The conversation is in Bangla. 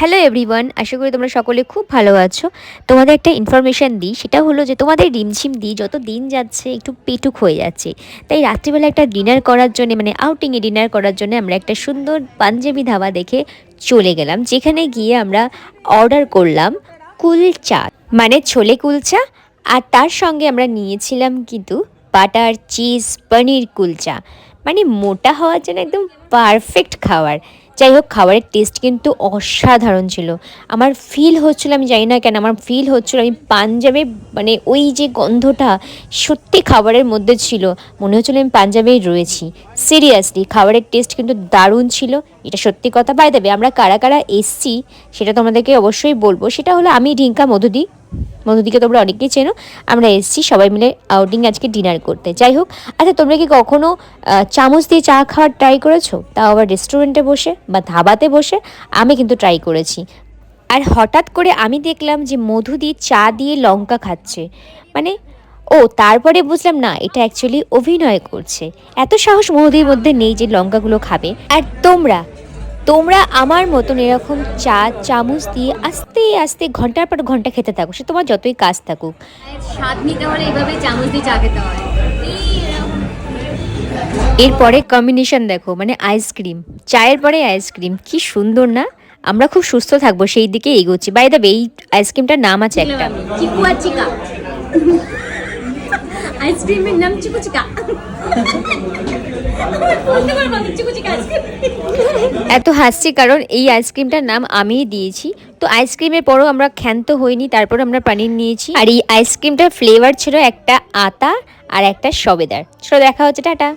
হ্যালো এভরিওয়ান, আশা করি তোমরা সকলে খুব ভালো আছো। তোমাদের একটা ইনফরমেশান দিই, সেটা হলো যে তোমাদের রিমঝিম দিই যত দিন যাচ্ছে একটু পেটুক হয়ে যাচ্ছে। তাই রাত্রিবেলা একটা ডিনার করার জন্য মানে আউটিংয়ে ডিনার করার জন্য আমরা একটা সুন্দর পাঞ্জাবি ধাবা দেখে চলে গেলাম, যেখানে গিয়ে আমরা অর্ডার করলাম কুলচা। মানে ছোলে কুলচা, আর তার সঙ্গে আমরা নিয়েছিলাম কিন্তু বাটার চিজ পনির কুলচা। মানে মোটা হওয়ার জন্য একদম পারফেক্ট খাবার। যাই হোক, খাবারের টেস্ট কিন্তু অসাধারণ ছিল। আমার ফিল হচ্ছিল, আমি জানি না কেন, আমার ফিল হচ্ছিল, আমি পাঞ্জাবে মানে ওই যে গন্ধটা সত্যি খাবারের মধ্যে ছিল, মনে হচ্ছিল আমি পাঞ্জাবেই রয়েছি। সিরিয়াসলি খাবারের টেস্ট কিন্তু দারুণ ছিল, এটা সত্যি কথা। বাই দেবে আমরা কারা কারা এসছি, সেটা তোমাদেরকে অবশ্যই বলব। সেটা হলো আমি, রিঙ্কা, মধুদি। মধুদিকে তোমরা অনেকেই চেনো, আমরা এসছি সবাই মিলে আউটিং আজকে ডিনার করতে। যাই হোক আচ্ছা তোমরা কি কখনো চামচ দিয়ে চা খাওয়ার ট্রাই করেছ? তাও আবার রেস্টুরেন্টে বসে বা ধাবাতে বসে, আমি কিন্তু ট্রাই করেছি। আর হঠাৎ করে আমি দেখলাম যে মধু দিয়ে চা দিয়ে লঙ্কা খাচ্ছে। মানে ও, তারপরে বুঝলাম না, এটা অ্যাকচুয়ালি অভিনয় করছে। এত সাহস মধুদির মধ্যে নেই যে লঙ্কাগুলো খাবে। আর তোমরা তোমরা আমার মতন এরকম চা চামচ দিয়ে আস্তে আস্তে ঘণ্টার পর ঘণ্টা খেতে থাকো সে তোমার যতই কাজ থাকুক। স্বাদ নিতে হলে এইভাবে চামচ দিয়ে চা খেতে হয়। এরপরে কম্বিনেশন দেখো মানে আইসক্রিম চায়ের পরে আইসক্রিম কি সুন্দর না? আমরা খুব সুস্থ থাকব সেই দিকে এগোচ্ছি। বাই দ্য এই আইসক্রিমটার নাম আছে একটা। আইসক্রিমের নাম চিকু চিকা বলতে পারব না, চিকু চিকা আইসক্রিম এত হাসছি কারণ এই আইসক্রিমটার নাম আমিই দিয়েছি। তো আইসক্রিমের পরও আমরা ক্ষান্ত হইনি তারপর আমরা পানির নিয়েছি। আর এই আইসক্রিমটার ফ্লেভার ছিল একটা আতা আর একটা সবেদার। সেটা দেখা হচ্ছে টাটা।